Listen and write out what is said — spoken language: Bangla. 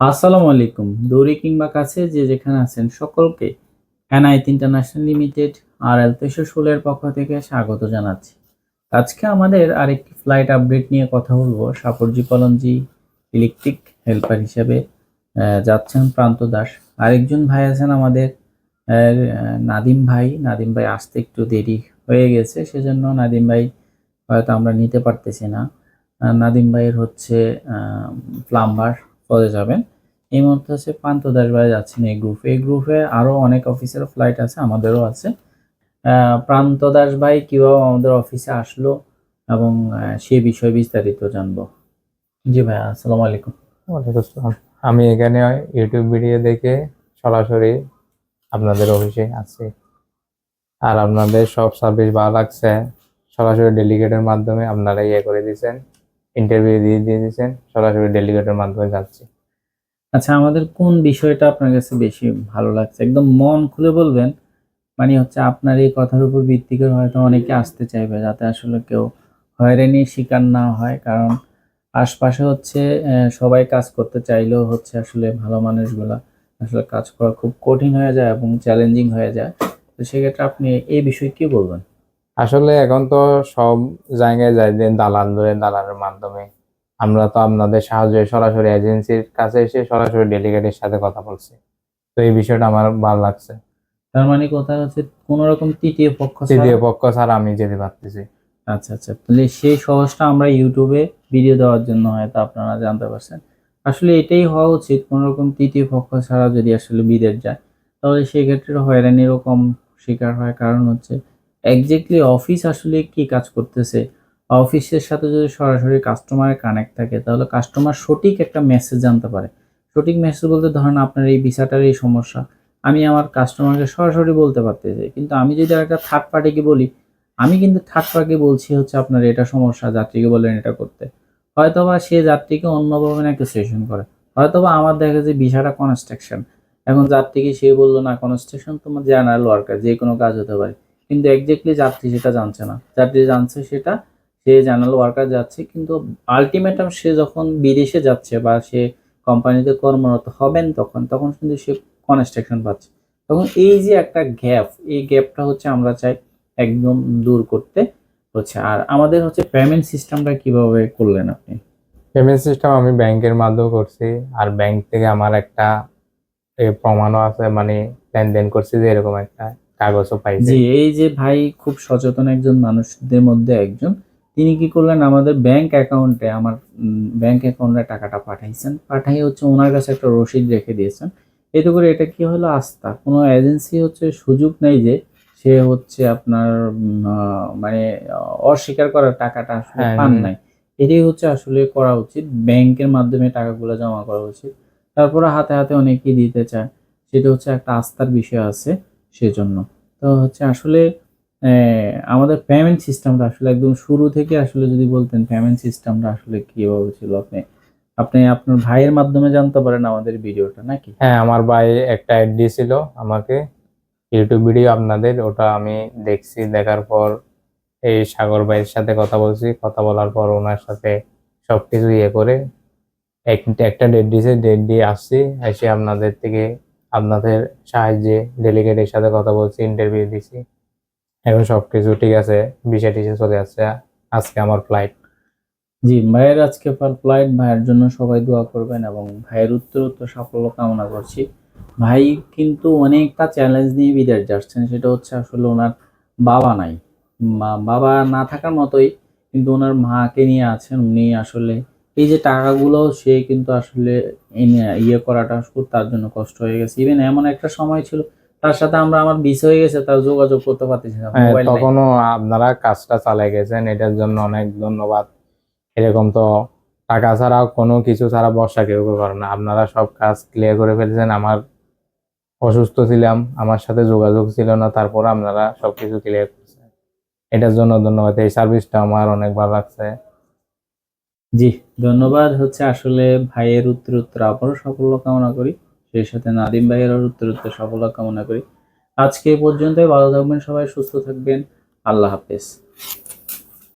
আসসালামু আলাইকুম। দূরে কিংবা কাছে যে যেখানে আছেন সকলকে এনআইট ইন্টারন্যাশনাল লিমিটেড আর এল তেইশশো ষোলোর পক্ষ থেকে স্বাগত জানাচ্ছি। আজকে আমাদের আরেকটি ফ্লাইট আপডেট নিয়ে কথা বলব। সাপরজি কলমজি ইলেকট্রিক হেল্পার হিসেবে যাচ্ছেন প্রান্ত দাস। আরেকজন ভাই আছেন আমাদের নাদিম ভাই। নাদিম ভাই আসতে একটু দেরি হয়ে গেছে, সেজন্য নাদিম ভাই হয়তো আমরা নিতে পারতেছি না। নাদিম ভাইয়ের হচ্ছে প্লাম্বার পদে যাবেন। এই মুহূর্তে হচ্ছে পান্ত দাস ভাই যাচ্ছেন এই গ্রুপে এই গ্রুপে আরও অনেক অফিসের ফ্লাইট আছে, আমাদেরও আছে। প্রান্ত দাস ভাই কীভাবে আমাদের অফিসে আসলো এবং সে বিষয়ে বিস্তারিত জানব। জি ভাই আসসালামু আলাইকুম। ওয়ালাইকুম আসসালাম। আমি এখানে ইউটিউব ভিডিও দেখে সরাসরি আপনাদের অফিসে আছি। আর আপনাদের সব সার্ভিস ভালো লাগছে, সরাসরি ডেলিগেটের মাধ্যমে আপনারা ইয়ে করে দিয়েছেন। ইন্টারভিউ দিয়ে দিয়ে দিয়েছেন, সরাসরি ডেলিগেটের মাধ্যমে যাচ্ছি। আচ্ছা আমাদের কোন বিষয়টা আপনার কাছে বেশি ভালো লাগছে? একদম মন খুলে বলবেন মানে হচ্ছে আপনার এই কথার উপর ভিত্তি করে হয়তো অনেকে আসতে চাইবে, যাতে আসলে কেউ হয়রানির শিকার না হয়, কারণ আশপাশে হচ্ছে সবাই কাজ করতে চাইলেও হচ্ছে আসলে ভালো মানুষগুলা আসলে কাজ করা খুব কঠিন হয়ে যায় এবং চ্যালেঞ্জিং হয়ে যায়। তো সেক্ষেত্রে আপনি এই বিষয়ে কি বলবেন? আসলে এখন তো সব জায়গায় যাই যে দালাল ধরে দালালের মাধ্যমে। আমরা তো আপনাদের সাহায্যে সরাসরি এজেন্সির কাছে এসে সরাসরি ডেলিগেটের সাথে কথা বলছি। তো এই বিষয়টা আমার ভালো লাগছে। তার মানে কথা হচ্ছে কোনো রকম তৃতীয় পক্ষ তৃতীয় পক্ষ ছাড়া আমি যেতে পারতেছি। আচ্ছা আচ্ছা। তাহলে সেই সহজটা আমরা ইউটিউবে ভিডিও দেওয়ার জন্য হয়তো আপনারা জানতে পারছেন। আসলে এটাই হওয়া উচিত কোনো রকম তৃতীয় পক্ষ ছাড়া যদি আসলে বিদেশ যায় তাহলে সেক্ষেত্রে হয়রানির কম শিকার হয় কারণ হচ্ছে একজ্যাক্টলি অফিস আসলে কি কাজ করতেছে? অফিসের সাথে যদি সরাসরি কাস্টমারের কানেক্ট থাকে, তাহলে কাস্টমার সঠিক একটা মেসেজ জানতে পারে। সঠিক মেসেজ বলতে ধরেন আপনার এই ভিসাটার এই সমস্যা। আমি আমার কাস্টমারকে সরাসরি বলতে পারতেছি, কিন্তু আমি যদি একটা থার্ড পার্টিকে বলি, আমি কিন্তু থার্ড পার্টি বলছি হচ্ছে আপনার এটা সমস্যা, যাত্রীকে বলেন এটা করতে। হয়তোবা সে যাত্রীকে অন্যভাবে নাকি সেশন করে। হয়তোবা আমার দেখা যায় বিষয়টা কনস্ট্রাকশন এখন যাত্রীকে সে বলল না কনস্ট্রাকশন তোমার জেনারেল ওয়ার্কার যে কোনো কাজ হতে পারে। কিন্তু একজ্যাক্টলি যাত্রী সেটা জানছে না। যাত্রী জানছে সেটা, সে জেনারেল ওয়ার্কার যাচ্ছে, কিন্তু আলটিমেটাম সে যখন বিদেশে যাচ্ছে বা সে কোম্পানিতে কর্মরত হবেন তখন তখন কিন্তু সে কনস্ট্রাকশন পাচ্ছে। তখন এই যে একটা গ্যাপ এই গ্যাপটা হচ্ছে আমরা চাই একদম দূর করতে হচ্ছে। আর আমাদের হচ্ছে পেমেন্ট সিস্টেমটা কীভাবে করলেন আপনি? পেমেন্ট সিস্টেম আমি ব্যাংকের মাধ্যমে করছি, আর ব্যাংক থেকে আমার একটা প্রমাণও আছে মানে লেনদেন করছি যে এরকম একটা। কাগজও পাইছি। জি এই যে ভাই খুব সচেতন একজন মানুষদের মধ্যে একজন তিনি কি করলেন? আমাদের ব্যাংক অ্যাকাউন্টে আমার ব্যাংক অ্যাকাউন্টে টাকাটা পাঠাইছেন। পাঠাই হচ্ছে ওনার কাছে একটা রসিদ রেখে দিয়েছেন। এতে করে এটা কি হলো? আস্থা। কোনো এজেন্সি হচ্ছে সুযোগ নেই যে সে হচ্ছে আপনার মানে অস্বীকার করার টাকাটা আসলে হ্যাঁ, পান হ্যাঁ। নাই। এটাই হচ্ছে আসলে করা উচিত। ব্যাংকের মাধ্যমে টাকাগুলো জমা করা উচিত। তারপরে হাতে হাতে অনেকেই দিতে চায়। সেটা হচ্ছে একটা আস্থার বিষয় আছে। সেজন্য। তো হচ্ছে আসলে আমাদের পেমেন্ট সিস্টেমটা আসলে একদম শুরু থেকে আসলে যদি বলতেন পেমেন্ট সিস্টেমটা আসলে কীভাবে ছিল আপনি? আপনি আপনার ভাইয়ের মাধ্যমে জানতে পারেন আমাদের ভিডিওটা, নাকি? হ্যাঁ আমার ভাই একটা অ্যাড দিয়েছিল আমাকে। ইউটিউব ভিডিও আপনাদের, ওটা আমি দেখছি, দেখার পর এই সাগর ভাইয়ের সাথে কথা বলছি। কথা বলার পর ওনার সাথে সবকিছু ইয়ে করে, এক- একটা ডেট দিয়েছে ডেট দিয়ে আসছি, এসে আপনাদের থেকে আপনাদের সাহায্যে ডেলিগেটের সাথে কথা বলছি ইন্টারভিউ দিছি। এখন সব কিছু ঠিক আছে বিষয় টিসে চলে আসছে, আজকে আমার ফ্লাইট জি, ভাইয়ের আজকে ফ্লাইট ভাইয়ের জন্য সবাই দোয়া করবেন এবং ভাইয়ের উত্তর উত্তর সাফল্য কামনা করছি। ভাই কিন্তু অনেকটা চ্যালেঞ্জ নিয়ে বিদেশ যাচ্ছেন, সেটা হচ্ছে আসলে ওনার বাবা নাই। বাবা না থাকার মতোই কিন্তু ওনার মাকে নিয়ে আছেন, উনি আসলে এই যে টাকাগুলো সে কিন্তু আসলে ইয়ে করাটা খুব তার জন্য কষ্ট হয়ে গেছে। ইভেন এমন একটা সময় ছিল তার সাথে আমরা আমার বিষ হয়ে গেছে তার যোগাযোগ করতে পারতেছি না হ্যাঁ। তখনও আপনারা কাজটা চালাই গেছেন এটার জন্য অনেক ধন্যবাদ। এরকম তো টাকা ছাড়া কোনো কিছু ছাড়া বর্ষা কেউ কেউ করে না। আপনারা সব কাজ ক্লিয়ার করে ফেলছেন। আমার অসুস্থ ছিলাম আমার সাথে যোগাযোগ ছিল না তারপর আপনারা সবকিছু ক্লিয়ার করছেন। এটার জন্য ধন্যবাদ। এই সার্ভিসটা আমার অনেক ভালো লাগছে। জি, ধন্যবাদ। হচ্ছে আসলে ভাইয়ের উত্তর উত্তর আবারও সাফল্য কামনা করি, সেই সাথে নাদিম ভাইয়ের উত্তর উত্তর সাফল্য কামনা করি। আজকে পর্যন্তই, ভালো থাকবেন সবাই, সুস্থ থাকবেন। আল্লাহ হাফেজ।